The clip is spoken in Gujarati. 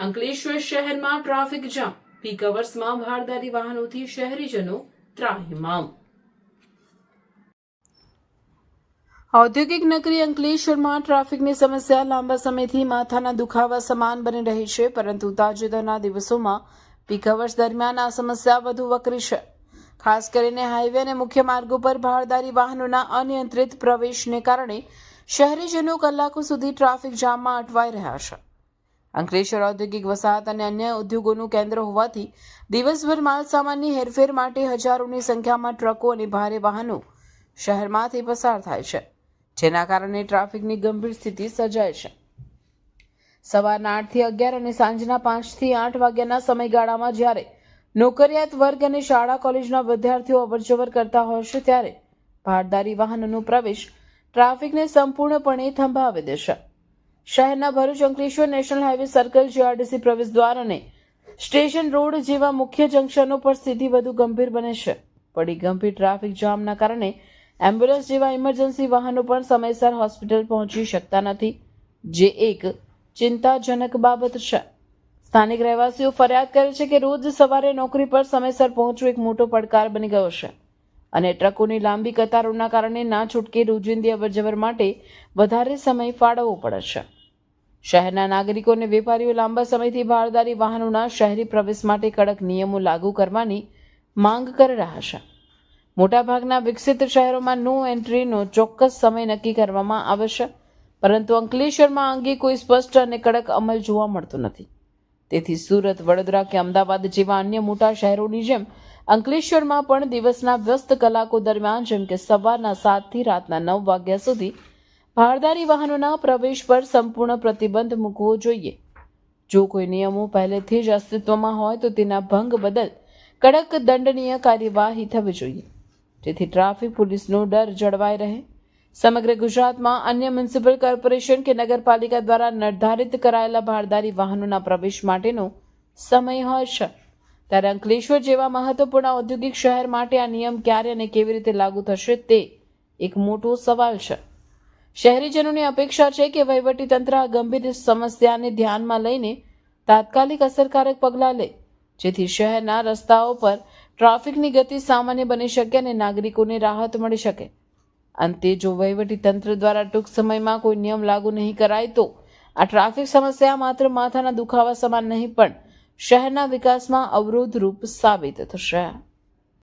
અંકલેશ્વર શહેરમાં ટ્રાફિક જામ. પીક અવર્સમાં ભારદારી વાહનોથી શહેરીજનો ત્રાહિમામ. ઔદ્યોગિક નગરી અંકલેશ્વરમાં ટ્રાફિકની સમસ્યા લાંબા સમયથી માથાના દુખાવા સમાન બની રહી છે, પરંતુ તાજેતરના દિવસોમાં પીક અવર્સ દરમિયાન આ સમસ્યા વધુ વકરી છે. ખાસ કરીને હાઈવે અને મુખ્ય માર્ગો પર ભારદારી વાહનોના અનિયંત્રિત પ્રવેશને કારણે શહેરીજનો કલાકો સુધી ટ્રાફિક જામમાં અટવાઈ રહ્યા છે. અંકલેશ્વર ઔદ્યોગિક વસાહત અને અન્ય ઉદ્યોગોનું કેન્દ્ર હોવાથી દિવસભર માલ સામાનની હેરફેર માટે હજારોની સંખ્યામાં ટ્રકો અને ભારે વાહનો શહેરમાંથી પસાર થાય છે, જેના કારણે ટ્રાફિકની ગંભીર સ્થિતિ સર્જાય છે. સવારના આઠથી અગિયાર અને સાંજના પાંચથી આઠ વાગ્યાના સમયગાળામાં જ્યારે નોકરિયાત વર્ગ અને શાળા કોલેજના વિદ્યાર્થીઓ અવરજવર કરતા હોય છે, ત્યારે ભારદારી વાહનોનો પ્રવેશ ટ્રાફિકને સંપૂર્ણપણે થંભાવી દેશે. શહેરના Bharuch Ankleshwar national highway circle GRDC પ્રવેશ દ્વાર અને સ્ટેશન રોડ જેવા મુખ્ય જંકશનો પર સ્થિતિ વધુ ગંભીર બને છે. પડી ગંભીર ટ્રાફિક જામના કારણે એમ્બ્યુલન્સ જેવા ઇમરજન્સી વાહનો પણ સમયસર હોસ્પિટલ પહોંચી શકતા નથી, જે એક ચિંતાજનક બાબત છે. સ્થાનિક રહેવાસીઓ ફરિયાદ કરે છે કે રોજ સવારે નોકરી પર સમયસર પહોંચવું એક મોટો પડકાર બની ગયો છે અને ટ્રકોની લાંબી કતારોના કારણે ના છૂટકે રોજિંદી અવરજવર માટે વધારે સમય ફાળવવો પડે છે. શહેરના નાગરિકો અને વેપારીઓ લાંબા સમયથી ભારદારી વાહનોના શહેરી પ્રવેશ માટે કડક નિયમો લાગુ કરવાની માંગ કરી રહ્યા છે. મોટાભાગના વિકસિત શહેરોમાં નો એન્ટ્રીનો ચોક્કસ સમય નક્કી કરવામાં આવશે પરંતુ અંકલેશ્વરમાં અંગે કોઈ સ્પષ્ટ અને કડક અમલ જોવા મળતો નથી. તેથી સુરત, વડોદરા કે અમદાવાદ જેવા અન્ય મોટા શહેરોની જેમ અંકલેશ્વરમાં પણ દિવસના વ્યસ્ત કલાકો દરમિયાન, જેમ કે સવારના સાતથી રાતના નવ વાગ્યા સુધી ભારદારી વાહનોના પ્રવેશ પર સંપૂર્ણ પ્રતિબંધ મૂકવો જોઈએ. જો કોઈ નિયમો પહેલેથી જ અસ્તિત્વમાં હોય તો તેના ભંગ બદલ કડક દંડનીય કાર્યવાહી થવી જોઈએ. જેથી ટ્રાફિક પોલીસનો ડર જળવાઈ રહે. સમગ્ર ગુજરાતમાં અન્ય મ્યુનિસિપલ કોર્પોરેશન કે નગરપાલિકા દ્વારા નિર્ધારિત કરાયેલા ભારદારી વાહનોના પ્રવેશ માટેનો સમય હોય છે. ત્યારે અંકલેશ્વર જેવા મહત્વપૂર્ણ ઔદ્યોગિક શહેર માટે આ નિયમ ક્યારે અને કેવી રીતે લાગુ થશે તે એક મોટો સવાલ છે. શહેરીજનોની અપેક્ષા છે કે વહીવટીતંત્ર આ ગંભીર સમસ્યાને ધ્યાનમાં લઈને તાત્કાલિક અસરકારક પગલાં લે, જેથી શહેરના રસ્તાઓ પર ટ્રાફિકની ગતિ સામાન્ય બની શકે અને નાગરિકોને રાહત મળી શકે. અંતે, જો વહીવટીતંત્ર દ્વારા ટૂંક સમયમાં કોઈ નિયમ લાગુ નહીં કરાય, તો આ ટ્રાફિક સમસ્યા માત્ર માથાના દુખાવા સમાન નહીં, પણ શહેરના વિકાસમાં અવરોધરૂપ સાબિત થશે.